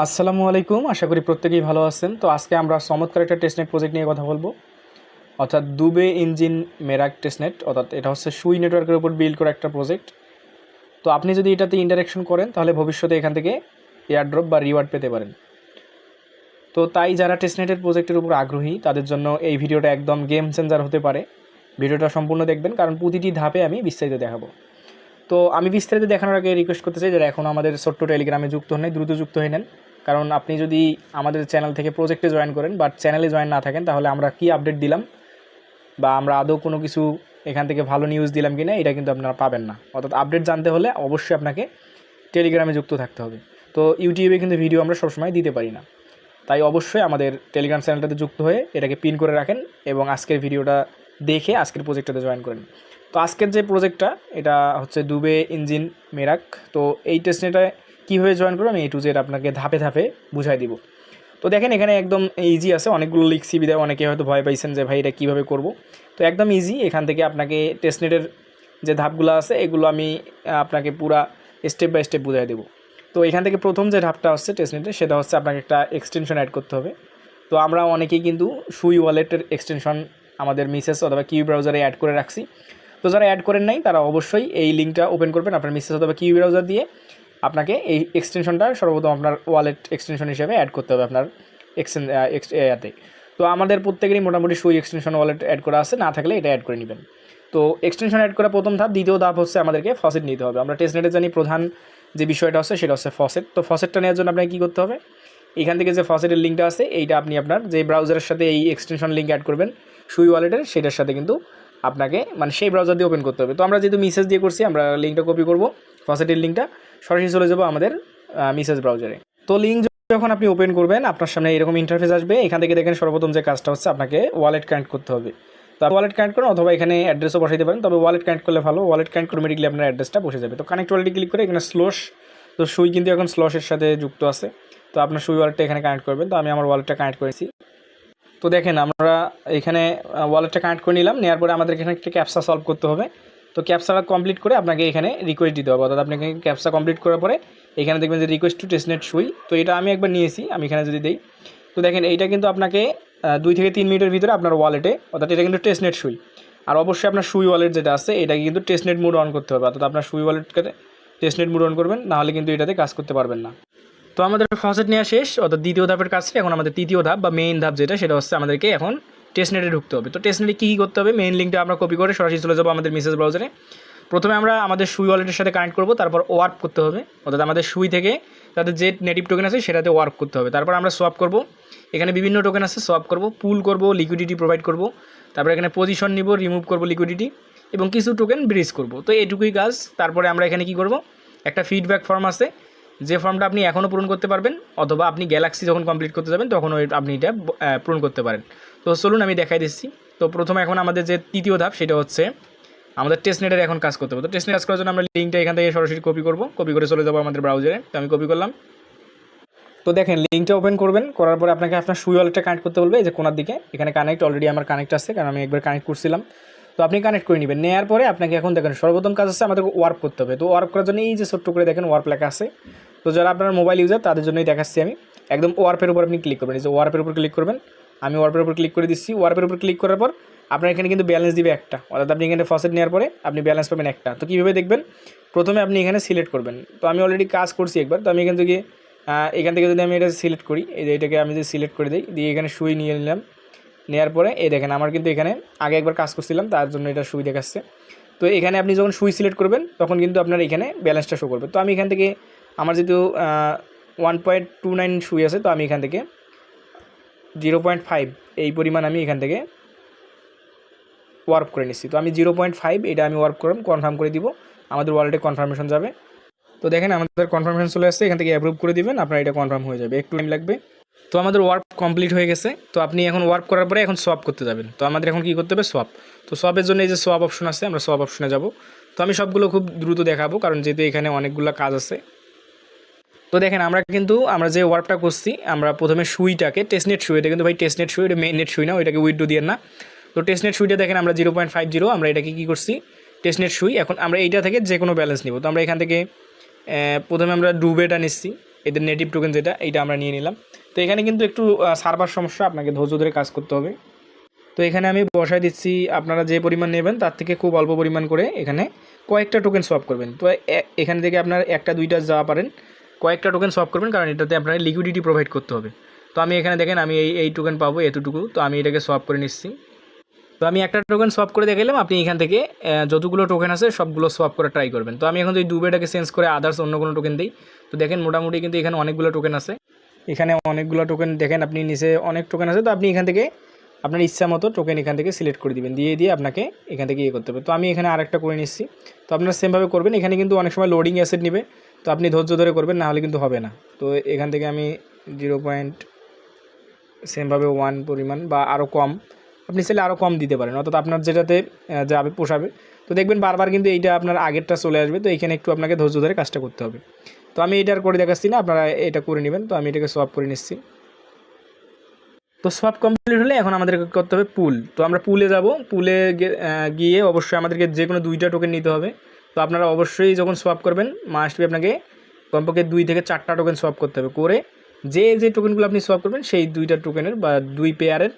আসসালামু আলাইকুম। আশা করি প্রত্যেকেই ভালো আছেন। তো আজকে আমরা চমৎকার একটা টেস্টনেট প্রজেক্ট নিয়ে কথা বলব। অর্থাৎ দুবে ইঞ্জিন মেরাক টেস্টনেট অর্থাৎ এটা হচ্ছে সুই নেটওয়ার্কের উপর বিল্ড করা একটা প্রজেক্ট তো আপনি যদি এটাতে ইন্টারাকশন করেন, তাহলে ভবিষ্যতে এখান থেকে এয়ারড্রপ বা রিওয়ার্ড পেতে পারেন। তো তাই যারা টেস্টনেটের প্রজেক্টের উপর আগ্রহী, তাদের জন্য এই ভিডিওটা একদম গেম চেঞ্জার হতে পারে। ভিডিওটা সম্পূর্ণ দেখবেন, কারণ প্রতিটি ধাপে আমি বিস্তারিত দেখাবো। তো আমি বিস্তারিত দেখানোর আগে রিকোয়েস্ট করতে চাই যারা এখন আমাদের ছোট্ট টেলিগ্রামে যুক্ত হন দ্রুত যুক্ত হয়ে নেন। কারণ আপনি যদি আমাদের চ্যানেল থেকে প্রজেক্টে জয়েন করেন বাট চ্যানেলে জয়েন না থাকেন, তাহলে আমরা কি আপডেট দিলাম? বা আমরা আদৌ কোনো কিছু এখান থেকে ভালো নিউজ দিলাম কি না এটা কিন্তু আপনারা পাবেন না। অর্থাৎ আপডেট জানতে হলে অবশ্যই আপনাকে টেলিগ্রামে যুক্ত থাকতে হবে। তো ইউটিউবে কিন্তু ভিডিও আমরা সবসময় দিতে পারি না। তাই অবশ্যই আমাদের টেলিগ্রাম চ্যানেলটাতে যুক্ত হয়ে এটাকে পিন করে রাখেন এবং আজকের ভিডিওটা দেখে আজকের প্রজেক্টটাতে জয়েন করেন তো আজকের যে প্রজেক্টটা এটা হচ্ছে দুবে ইঞ্জিন মেরাক। তো এই টেস্টনেটা কীভাবে জয়েন করব, আমি এই টু জেড আপনাকে ধাপে ধাপে বুঝাই দিব। তো দেখেন, এখানে একদম ইজি আছে, অনেকগুলো লিক লিখছি বিদায় অনেকে হয়তো ভয় পাইছেন যে, ভাই, এটা কীভাবে করব? তো একদম ইজি এখান থেকে আপনাকে টেস্টনেটের যে ধাপগুলো আছে, এগুলো আমি আপনাকে পুরা স্টেপ বাই স্টেপ বুঝাই দেবো। তো এখান থেকে প্রথম যে ধাপটা হচ্ছে টেস্টনেটে সেটা হচ্ছে আপনাকে একটা এক্সটেনশন অ্যাড করতে হবে। তো আমরা অনেকেই কিন্তু সুই ওয়ালেটের এক্সটেনশন আমাদের মিসেস অথবা কিউ ব্রাউজারে অ্যাড করে রাখছি। তো যারা অ্যাড করেন নাই, তারা অবশ্যই এই লিঙ্কটা ওপেন করবেন আপনার মিসেস অথবা কিউ ব্রাউজার দিয়ে। আপনাকে এই এক্সটেনশনটা সর্বপ্রথম আপনার ওয়ালেট এক্সটেনশন হিসেবে অ্যাড করতে হবে আপনার এক্সটেন তো আমাদের প্রত্যেকেরই মোটামুটি সুই এক্সটেনশন ওয়ালেট অ্যাড করা আছে, না থাকলে এটা অ্যাড করে নেবেন। তো এক্সটেনশন অ্যাড করা প্রথম ধাপ, দ্বিতীয় ধাপ হচ্ছে আমাদেরকে ফসেট নিতে হবে। আমরা টেস্টনেটে জানি প্রধান যে বিষয়টা হচ্ছে, সেটা হচ্ছে ফসেট তো ফসেটটা নেওয়ার জন্য আপনাকে কী করতে হবে? এখান থেকে যে ফসেটের লিঙ্কটা আছে, এইটা আপনি আপনার যে ব্রাউজারের সাথে এই এক্সটেনশন লিঙ্ক অ্যাড করবেন সুই ওয়ালেটের সেটার সাথে কিন্তু আপনাকে মানে সেই ব্রাউজার দিয়ে ওপেন করতে হবে। তো আমরা যেহেতু মেসেজ দিয়ে করছি, আমরা লিঙ্কটা কপি করব ফসেটের লিঙ্কটা সরাসরি চলে যাব আমাদের মেসেজ ব্রাউজারে তো লিঙ্ক যখন আপনি ওপেন করবেন, আপনার সামনে এরকম ইন্টারফেস আসবে, এখান থেকে দেখেন সর্বপ্রথম যে কাজটা হচ্ছে, আপনাকে ওয়ালেট কানেক্ট করতে হবে। তো ওয়ালেট কানেক্ট করুন, অথবা এখানে অ্যাড্রেসও বসাইতে পারেন, তবে ওয়ালেট কানেক্ট করলে ভালো ওয়ালেট কানেক্ট অটোমেটিকলি আপনার অ্যাড্রেসটা বসে যাবে। তো কানেক্ট ওয়ালেটে ক্লিক করে এখানে স্লোশ তো সুই কিন্তু এখন স্লসের সাথে যুক্ত আছে। তো আপনার সুই ওয়ালেটটা এখানে কানেক্ট করবেন, তো আমি আমার ওয়ালেটটা কানেক্ট করেছি। তো দেখেন, আমরা এখানে ওয়ালেটটা কানেক্ট করে নিলাম নেওয়ার পরে আমাদের এখানে একটা ক্যাপসা সলভ করতে হবে। তো ক্যাপসাটা কমপ্লিট করে আপনাকে এখানে রিকোয়েস্ট দিতে হবে। অর্থাৎ আপনাকে ক্যাপসা কমপ্লিট করার পরে এখানে দেখবেন যে রিকোয়েস্ট টু টেস্টনেট সুই। তো এটা আমি একবার নিয়েছি, আমি এখানে যদি দিই। তো দেখেন, এইটা কিন্তু আপনাকে দুই থেকে তিন মিনিটের ভিতরে আপনার ওয়ালেটে অর্থাৎ এটা কিন্তু টেস্টনেট সুই। আর অবশ্যই আপনার সুই ওয়ালেট যেটা আছে, এটাকে কিন্তু টেস্টনেট মুড অন করতে হবে। অর্থাৎ আপনার সুই ওয়ালেটকে টেস্টনেট মুড অন করবেন নাহলে কিন্তু এটাতে কাজ করতে পারবেন না। তো আমাদের ফসেট নেওয়া শেষ, অর্থাৎ দ্বিতীয় ধাপের কাজটা এখন আমাদের তৃতীয় ধাপ বা মেইন ধাপ যেটা, সেটা হচ্ছে আমাদেরকে এখন টেস্টনেটে ঢুকতে হবে। তো টেস্টনেটে কী কী করতে হবে? মেইন লিঙ্কটা আমরা কপি করে সরাসরি চলে যাব আমাদের মেসেজ ব্রাউজারে প্রথমে আমরা আমাদের সুই ওয়ালেটের সাথে কানেক্ট করব, তারপর ওয়ার্ক করতে হবে। অর্থাৎ আমাদের সুই থেকে তাদের যে নেটিভ টোকেন আছে, সেটাতে ওয়ার্ক করতে হবে। তারপর আমরা সোয়াপ করব। এখানে বিভিন্ন টোকেন আছে সোয়াপ করব পুল করব লিকুইডিটি প্রোভাইড করব। তারপর এখানে পজিশন নিব রিমুভ করব লিকুইডিটি এবং কিছু টোকেন ব্রিজ করব। তো এইটুকুই কাজ। তারপরে আমরা এখানে কি করব? একটা ফিডব্যাক ফর্ম আছে। যে ফর্মটা আপনি এখনও পূরণ করতে পারবেন, অথবা আপনি গ্যালাক্সি যখন কমপ্লিট করতে যাবেন, তখন আপনি এটা পূরণ করতে পারেন। তো চলুন আমি দেখাই দিচ্ছি। তো প্রথমে এখন আমাদের যে তৃতীয় ধাপ, সেটা হচ্ছে আমাদের টেস্টনেটের এখন কাজ করতে হবে। তো টেস্টনেট কাজ করার জন্য আমরা লিঙ্কটা এখান থেকে সরাসরি কপি করব। কপি করে চলে যাব আমাদের ব্রাউজারে তো আমি কপি করলাম। তো দেখেন লিঙ্কটা ওপেন করবেন, করার পরে আপনাকে আপনার সুই ওয়ালেটটা কানেক্ট করতে বলবে যে কোনার দিকে। এখানে কানেক্ট অলরেডি আমার কানেক্ট আছে, কারণ আমি একবার কানেক্ট করছিলাম। তো আপনি কানেক্ট করে নেবেন। নেওয়ার পরে আপনাকে এখন দেখেন, সর্বপ্রথম কাজ হচ্ছে আমাদের ওয়ার্ক করতে হবে। তো ওয়ার্ক করার জন্য এই যে ছোট্ট করে দেখেন ওয়ার্ক লেখা আছে। তো যারা আপনার মোবাইল ইউজার তাদের জন্যই দেখাচ্ছি আমি। একদম ওয়ার্পের উপর আপনি ক্লিক করবেন। এই যে ওয়ার্পের উপর ক্লিক করবেন, আমি ওয়ার্পের উপর ক্লিক করে দিচ্ছি। ওয়ার্পের উপর ক্লিক করার পর আপনার এখানে কিন্তু ব্যালেন্স দিবে একটা। অর্থাৎ আপনি এখানে ফসেট নেওয়ার পরে আপনি ব্যালেন্স পাবেন একটা। তো কীভাবে দেখবেন? প্রথমে আপনি এখানে সিলেক্ট করবেন। তো আমি অলরেডি কাজ করছি একবার। তো আমি এখান থেকে এখান থেকে যদি আমি এটা সিলেক্ট করি, এই যে এটাকে আমি যদি সিলেক্ট করে দিই, দিয়ে এখানে সুই নিয়ে নিলাম। নেওয়ার পরে, এই দেখেন আমার কিন্তু এখানে আগে একবার কাজ করছিলাম, তার জন্য এটা সুই দেখাচ্ছে। তো এখানে আপনি যখন সুই সিলেক্ট করবেন, তখন কিন্তু আপনার এখানে ব্যালেন্সটা শো করবে। তো আমি এখান থেকে আমার যেহেতু ওয়ান পয়েন্ট টু নাইন সুই আছে, তো আমি এখান থেকে জিরো পয়েন্ট ফাইভ এই পরিমাণ আমি এখান থেকে ওয়ার্ক করে নিচ্ছি। তো আমি জিরো পয়েন্ট ফাইভ এটা আমি ওয়ার্ক করলাম কনফার্ম করে দিব, আমাদের ওয়ালেটে কনফার্মেশন যাবে। তো দেখেন, আমাদের কনফার্মেশন চলে আসছে, এখান থেকে অ্যাপ্রুভ করে দিবেন, আপনার এটা কনফার্ম হয়ে যাবে, একটু টাইম লাগবে। তো আমাদের ওয়ার্ক কমপ্লিট হয়ে গেছে, তো আপনি এখন ওয়ার্ক করার পরে এখন সোয়াপ করতে যাবেন। তো আমাদের এখন কী করতে হবে? সোয়াপ তো সোয়াপের জন্য এই যে সোয়াপ অপশন আছে, আমরা সোয়াপ অপশনে যাব। তো আমি সবগুলো খুব দ্রুত দেখাবো, কারণ যেহেতু এখানে অনেকগুলো কাজ আছে তো দেখেন, আমরা কিন্তু, আমরা যে ওয়ার্কটা করছি আমরা প্রথমে সুইটাকে টেস্টনেট সুই, এটা কিন্তু ভাই টেস্টনেট সুই, এটা মেইন নেট সুই না, ওইটাকে উইডো দিয়ে না। তো টেস্টনেট সুইটা দেখেন, আমরা জিরো পয়েন্ট ফাইভ জিরো আমরা এটাকে কী করছি? টেস্টনেট সুই, এখন আমরা এইটা থেকে যে কোনো ব্যালেন্স নিব। তো আমরা এখান থেকে প্রথমে আমরা ডুবেটা নিচ্ছি, এদের নেটিভ টোকেন যেটা এটা আমরা নিয়ে নিলাম। তো এখানে কিন্তু একটু সার্ভার সমস্যা, আপনাকে ধৈর্য ধরে কাজ করতে হবে। তো এখানে আমি বসাই দিচ্ছি, আপনারা যে পরিমাণ নেবেন, তার থেকে খুব অল্প পরিমাণ করে এখানে কয়েকটা টোকেন সোয়াপ করবেন। তো এখান থেকে আপনার একটা, দুইটা যাওয়া পারেন কয়েকটা টোকেন সোয়াপ করবেন, কারণ এটাতে আপনার লিকুইডিটি প্রোভাইড করতে হবে। তো আমি এখানে দেখেন, আমি এই এই টোকেন পাবো এতটুকু, তো আমি এটাকে সোয়াপ করে নিচ্ছি। তো আমি একটা টোকেন সোয়াপ করে দেখালাম আপনি এখান থেকে যতগুলো টোকেন আছে, সবগুলো সোয়াপ করে ট্রাই করবেন। তো আমি এখন যদি দুবেটাকে চেঞ্জ করে আদার্স অন্য কোনো টোকেন দিই, তো দেখেন মোটামুটি কিন্তু এখানে অনেকগুলো টোকেন আছে। এখানে অনেকগুলো টোকেন দেখেন আপনি নিচে অনেক টোকেন আছে, তো আপনি এখান থেকে আপনার ইচ্ছা মতো টোকেন এখান থেকে সিলেক্ট করে দিবেন, দিয়ে দিয়ে আপনাকে এখান থেকে ইয়ে করতে হবে। তো আমি এখানে আরেকটা করে নিচ্ছি। তো আপনারা সেমভাবে করবেন, এখানে কিন্তু অনেক সময় লোডিং অ্যাসেট নেবে। তো আপনি ধৈর্য ধরে করবেন, না হলে কিন্তু হবে না। তো এখান থেকে আমি জিরো পয়েন্ট সেমভাবে ওয়ান পরিমাণ বা আরও কম, আপনি চাইলে আরও কম দিতে পারেন। অর্থাৎ আপনার যেটাতে যাবে, পোষাবে। তো দেখবেন বারবার কিন্তু এইটা আপনার আগেরটা চলে আসবে, তো এখানে একটু আপনাকে ধৈর্য ধরে কাজটা করতে হবে। তো আমি এটা আর করে দেখাচ্ছি না, আপনারা এটা করে নেবেন। তো আমি এটাকে সলভ করে নিচ্ছি। তো সব কমপ্লিট হলে এখন আমাদেরকে করতে হবে পুল তো আমরা পুলে যাব। পুলে গিয়ে অবশ্যই আমাদেরকে যে কোনো দুইটা টোকেন নিতে হবে। তো আপনারা অবশ্যই যখন সোয়াপ করবেন মাস্ট বি আপনাকে কমপক্ষে দুই থেকে চারটা টোকেন সোয়াপ করতে হবে করে যে যে টোকেনগুলো আপনি সোয়াপ করবেন, সেই দুইটা টোকেনের বা দুই পেয়ারের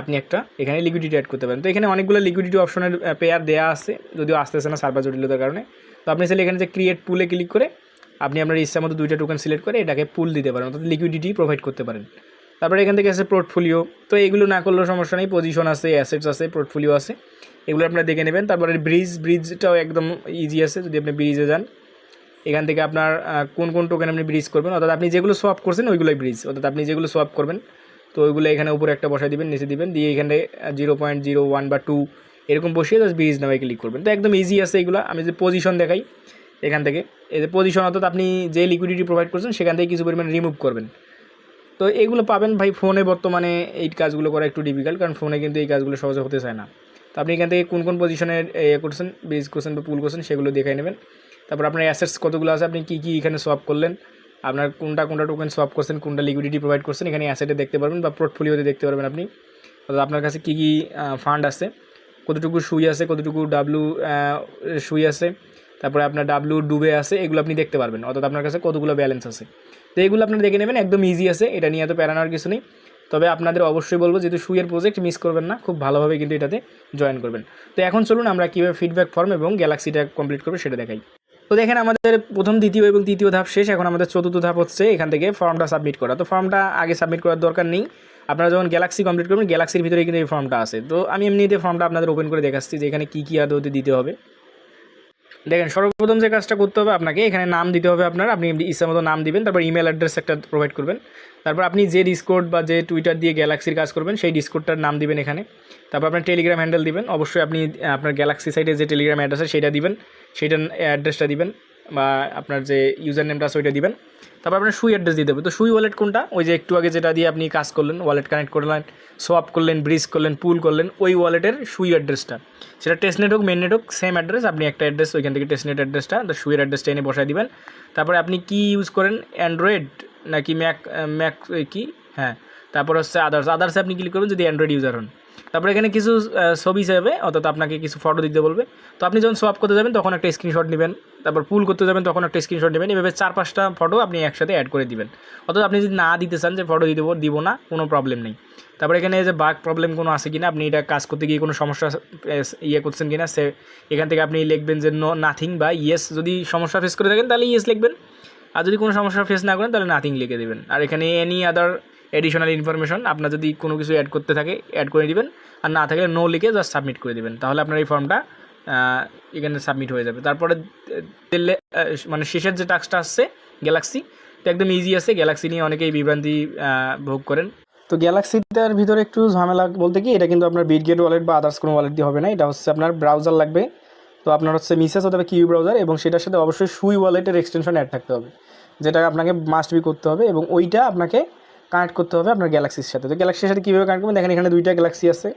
আপনি একটা এখানে লিকুইডিটি অ্যাড করতে পারেন। তো এখানে অনেকগুলো লিকুইডিটি অপশনের পেয়ার দেওয়া আছে, যদিও আসতেছে না সার্ভার জটিলতার কারণে। তো আপনি চাইলে এখানে যে ক্রিয়েট পুলে ক্লিক করে আপনি আপনার ইচ্ছা মতো দুইটা টোকেন সিলেক্ট করে এটাকে পুল দিতে পারেন, অর্থাৎ লিকুইডিটি প্রোভাইড করতে পারেন। তারপরে এখান থেকে আছে পোর্টফোলিও তো এগুলো না করলেও সমস্যা নেই পজিশন আছে অ্যাসেটস আছে পোর্টফোলিও আছে। এগুলো আপনারা দেখে নেবেন। তারপরে ব্রিজ ব্রিজটাও একদম ইজি আছে, যদি আপনি ব্রিজে যান। এখান থেকে আপনার কোন কোন টোকেন আপনি ব্রিজ করবেন? অর্থাৎ আপনি যেগুলো সোয়াপ করছেন, ওইগুলোই ব্রিজ অর্থাৎ আপনি যেগুলো সোয়াপ করবেন, তো ওইগুলো এখানে উপরে একটা বসাই দিবেন, নিচে দিবেন, দিয়ে এখানে জিরো পয়েন্ট জিরো ওয়ান বা টু এরকম বসিয়ে জাস্ট ব্রিজ নামে ক্লিক করবেন। তো একদম ইজি আছে এগুলো। আমি যে পজিশন দেখাই এখান থেকে। এই যে পজিশন অর্থাৎ আপনি যে লিকুইডিটি প্রোভাইড করছেন, সেখান থেকে কিছু পরিমাণ রিমুভ করবেন। তো এগুলো পাবেন ভাই ফোনে বর্তমানে এই কাজগুলো করা একটু ডিফিকাল্ট কারণ ফোনে কিন্তু এই কাজগুলো সহজে হতে চায় না। তো আপনি এখান থেকে কোন কোন পজিশনে এ করছেন? ব্রিজ করছেন বা পুল করছেন, সেগুলো দেখাই নেবেন। তারপর আপনার অ্যাসেটস কতগুলো আছে? আপনি কী কী এখানে সোয়াপ করলেন? আপনার কোনটা কোনটা টোকেন সোয়াপ করছেন? কোনটা লিকুইডিটি প্রোভাইড করছেন? এখানে অ্যাসেটে দেখতে পারবেন বা পোর্টফোলিওতে দেখতে পারবেন আপনি। অর্থাৎ আপনার কাছে কী কী ফান্ড আছে? কতটুকু সুই আছে? কতটুকু ডাব্লু সুই আছে? তারপরে আপনার ডাব্লু ডুবে আছে? এগুলো আপনি দেখতে পারবেন। অর্থাৎ আপনার কাছে কতগুলো ব্যালেন্স আছে? তো এগুলো আপনি দেখে নেবেন। একদম ইজি আছে। এটা নিয়ে এত প্যারানোর কিছু নেই। তবে আপনাদের অবশ্যই বলব, যেহেতু সুইয়ের প্রজেক্ট মিস করবেন না, খুব ভালোভাবে কিন্তু এটাতে জয়েন করবেন। তো এখন চলুন আমরা কীভাবে ফিডব্যাক ফর্ম এবং গ্যালাক্সিটা কমপ্লিট করব সেটা দেখাই। তো দেখেন আমাদের প্রথম, দ্বিতীয় এবং তৃতীয় ধাপ শেষ, এখন আমাদের চতুর্থ ধাপ হচ্ছে এখান থেকে ফর্মটা সাবমিট করা। তো ফর্মটা আগে সাবমিট করার দরকার নেই। আপনারা যখন গ্যালাক্সি কমপ্লিট করবেন গ্যালাক্সির ভিতরে কিন্তু এই ফর্মটা আছে। তো আমি এমনিতে ফর্মটা আপনাদের ওপেন করে দেখাচ্ছি যে এখানে কী কী আদৌতে দিতে হবে। দেখেন, সর্বপ্রথম যে কাজটা করতে হবে আপনাকে, এখানে নাম দিতে হবে আপনার, আপনি ইচ্ছা মতো নাম দিবেন, তারপর ইমেল অ্যাড্রেস একটা প্রোভাইড করবেন। তারপর আপনি যে ডিসকোড বা যে টুইটার দিয়ে গ্যালাক্সির কাজ করবেন, সেই ডিসকোডটার নাম দিবেন এখানে। তারপর আপনার টেলিগ্রাম হ্যান্ডেল দিবেন, অবশ্যই আপনি আপনার গ্যালাক্সি সাইটে যে টেলিগ্রাম অ্যাড্রেস আছে সেটা দিবেন সেইটার অ্যাড্রেসটা দিবেন। বা আপনার যে ইউজার নেমটা আছে ওইটা দিবেন। তারপর আপনার সুই অ্যাড্রেস দিয়ে হবে তো সুই ওয়ালেট কোনটা? ওই যে একটু আগে যেটা দিয়ে আপনি কাজ করলেন ওয়ালেট কানেক্ট করলেন সোয়াপ করলেন ব্রিজ করলেন পুল করলেন, ওই ওয়ালেটের সুই অ্যাড্রেসটা সেটা টেস্টনেট হোক মেন নেট হোক সেম অ্যাড্রেস আপনি একটা অ্যাড্রেস ওইখান থেকে টেস্টনেট অ্যাড্রেসটা তো সুইয়ের অ্যাড্রেসটা এনে বসায় দিবেন। তারপরে আপনি কি ইউজ করেন? অ্যান্ড্রয়েড নাকি ম্যাক ম্যাক কি? হ্যাঁ। তারপর হচ্ছে আদার্স আদার্সে আপনি ক্লিক করবেন যদি অ্যান্ড্রয়েড ইউজার হন। তারপরে এখানে কিছু ছবি চাইবে অর্থাৎ আপনাকে কিছু ফটো দিতে বলবে। তো আপনি যখন সোয়াপ করতে যাবেন, তখন একটা স্ক্রিনশট নেবেন। তারপর পুল করতে যাবেন, তখন একটা স্ক্রিনশট নেবেন। এভাবে চার পাঁচটা ফটো আপনি একসাথে অ্যাড করে দিবেন। অর্থাৎ আপনি যদি না দিতে চান যে ফটো দেবো দিব না, কোনো প্রবলেম নেই। তারপরে এখানে যে বাঘ প্রবলেম কোনো আছে কিনা, আপনি এটা কাজ করতে গিয়ে কোনো সমস্যা ইয়ে করছেন কিনা, সে এখান থেকে আপনি লিখবেন যে নো নাথিং বা ইয়েস যদি সমস্যা ফেস করে থাকেন, তাহলে ইয়েস লিখবেন। আর যদি কোনো সমস্যা ফেস না করেন, তাহলে নাথিং লিখে দেবেন। আর এখানে এনি আদার এডিশনাল ইনফরমেশন আপনার যদি কোনো কিছু অ্যাড করতে থাকে অ্যাড করে দিবেন। আর না থাকলে নো লিখে জাস্ট সাবমিট করে দেবেন। তাহলে আপনার এই ফর্মটা এখানে সাবমিট হয়ে যাবে। তারপরে, দিলে মানে শেষের যে টাস্কটা আসছে গ্যালাক্সি তো একদম ইজি আছে। গ্যালাক্সি নিয়ে অনেকেই বিভ্রান্তি ভোগ করেন। তো গ্যালাক্সিটার ভিতরে একটু ঝামেলা বলতে কি, এটা কিন্তু আপনার বিটগেট ওয়ালেট বা আদার্স কোনো ওয়ালেট দিয়ে হবে না। এটা হচ্ছে আপনার ব্রাউজার লাগবে। তো আপনার হচ্ছে মিসেস হবে কিউ ব্রাউজার এবং সেটার সাথে অবশ্যই সুই ওয়ালেটের এক্সটেনশন অ্যাড থাকতে হবে। যেটা আপনাকে মাস্ট বি করতে হবে এবং ওইটা আপনাকে কানেক্ট করতে হবে আপনার গ্যালাক্সির সাথে। তো গ্যালাক্সির সাথে কীভাবে কানেক্ট করবেন দেখেন, এখানে দুইটা গ্যালাক্সি আছে।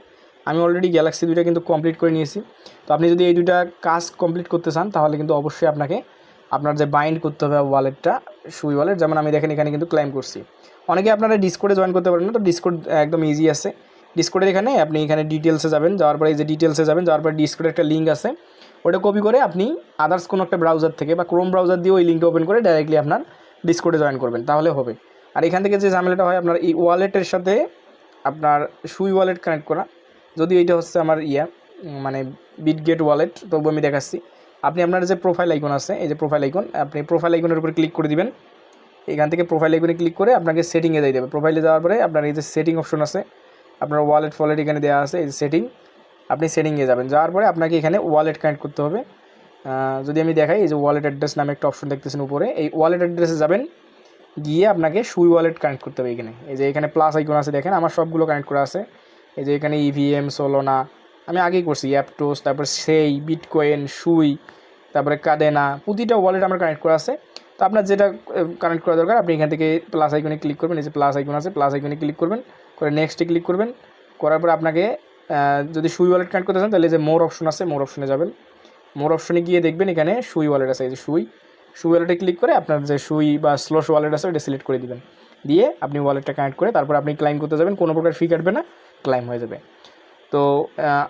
আমি অলরেডি গ্যালাক্সি দুইটা কিন্তু কমপ্লিট করে নিয়েছি। তো আপনি যদি এই দুইটা কাজ কমপ্লিট করতে চান, তাহলে কিন্তু অবশ্যই আপনাকে আপনার যে বাইন্ড করতে হবে ওয়ালেটটা সুই ওয়ালেট যেমন আমি দেখেন, এখানে কিন্তু ক্লাইম করছি। অনেকে আপনারা ডিসকোডে জয়েন করতে পারেন না, তো ডিসকোড একদম ইজি আছে। ডিসকোডের এখানে আপনি এখানে ডিটেলসে যাবেন, যাওয়ার পরে এই যে ডিটেলসে যাবেন, যাওয়ার পরে ডিসকোডের একটা লিঙ্ক আছে। ওটা কপি করে আপনি আদার্স কোনো একটা ব্রাউজার থেকে বা ক্রোম ব্রাউজার দিয়ে ওই লিঙ্কটা ওপেন করে ডাইরেক্টলি আপনার ডিসকোডে জয়েন করবেন, তাহলে হবে। আর এখান থেকে যে ঝামেলাটা হয়, আপনার এই ওয়ালেটের সাথে আপনার সুই ওয়ালেট কানেক্ট করা। যদি এইটা হচ্ছে আমার ইয়া মানে বিটগেট ওয়ালেট তবু আমি দেখাচ্ছি। আপনি আপনার যে প্রোফাইল আইকন আছে, এই যে প্রোফাইল আইকন আপনি প্রোফাইল আইকনের উপরে ক্লিক করে দিবেন। এখান থেকে প্রোফাইল আইকনে ক্লিক করে আপনাকে সেটিংয়ে দিয়ে দেবে। প্রোফাইলে যাওয়ার পরে আপনার এই যে সেটিং অপশন আছে, আপনার ওয়ালেট ফলেট এখানে দেওয়া আছে, এই যে সেটিং আপনি সেটিংয়ে যাবেন। যাওয়ার পরে আপনাকে এখানে ওয়ালেট কানেক্ট করতে হবে। যদি আমি দেখাই, এই যে ওয়ালেট অ্যাড্রেস নামে একটা অপশন দেখতেছেন উপরে, এই ওয়ালেট অ্যাড্রেসে যাবেন। গিয়ে আপনাকে সুই ওয়ালেট কানেক্ট করতে হবে এখানে। এই যে এখানে প্লাস আইকন আছে দেখেন, আমার সবগুলো কানেক্ট করা আছে। এই যে এখানে E ইভিএম সোলোনা আমি আগেই করছি অ্যাপটোস তারপর সেই বিটকয়েন সুই, তারপরে কাদেনা প্রতিটা ওয়ালেট আমার কানেক্ট করা আছে। তো আপনার যেটা কানেক্ট করা দরকার, আপনি এখান থেকে প্লাস আইকনে ক্লিক করবেন, এই যে প্লাস আইকন আছে প্লাস আইকনে ক্লিক করবেন, করে নেক্সটে ক্লিক করবেন, করার পর আপনাকে যদি সুই ওয়ালেট কানেক্ট করতে চান, তাহলে যে মোর অপশন আছে মোর অপশনে যাবেন। মোর অপশনে গিয়ে দেখবেন এখানে সুই ওয়ালেট আছে, এই যে সুই। সুই ওয়ালেটে ক্লিক করে আপনার যে সুই বা স্লোস ওয়ালেট আছে ওটা সিলেক্ট করে দিবেন। দিয়ে আপনি ওয়ালেটটা কানেক্ট করে তারপর আপনি ক্লাইম করতে যাবেন, কোনো প্রকার ফি কাটবে না ক্লাইম হয়ে যাবে। তো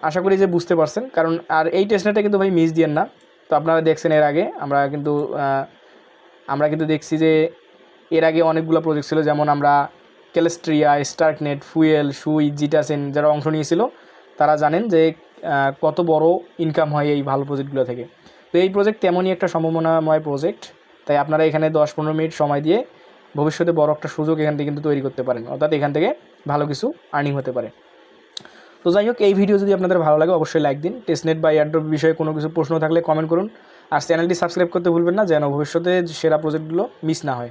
আশা করি যে বুঝতে পারছেন। কারণ, আর এই টেস্টনেটটা কিন্তু ভাই মিস দিয়েন না। তো আপনারা দেখছেন এর আগে, আমরা কিন্তু আমরা কিন্তু দেখছি যে এর আগে অনেকগুলো প্রজেক্ট ছিল। যেমন আমরা ক্যালেস্ট্রিয়া স্টার্কনেট ফুয়েল সুই জিটাসেন যারা অংশ নিয়েছিল, তারা জানেন যে কত বড় ইনকাম হয় এই ভালো প্রজেক্টগুলো থেকে। তো এই প্রজেক্ট তেমনই একটা সম্ভাবনাময় প্রজেক্ট তাই আপনারা এখানে দশ পনেরো মিনিট সময় দিয়ে ভবিষ্যতে বড় একটা সুযোগ এখান থেকে কিন্তু তৈরি করতে পারেন। অর্থাৎ এখান থেকে ভালো কিছু আর্নিং হতে পারে। তো যাই হোক, এই ভিডিও যদি আপনাদের ভালো লাগে, অবশ্যই লাইক দিন। টেস্টনেট বা এয়ারড্রপ বিষয়ে কোনো কিছু প্রশ্ন থাকলে কমেন্ট করুন। আর চ্যানেলটি সাবস্ক্রাইব করতে ভুলবেন না, যেন ভবিষ্যতে সেরা প্রজেক্টগুলো মিস না হয়।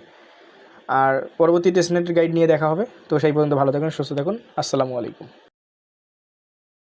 আর পরবর্তী টেস্টনেট গাইড নিয়ে দেখা হবে। তো সেই পর্যন্ত ভালো থাকুন, সুস্থ থাকুন। আসসালামু আলাইকুম।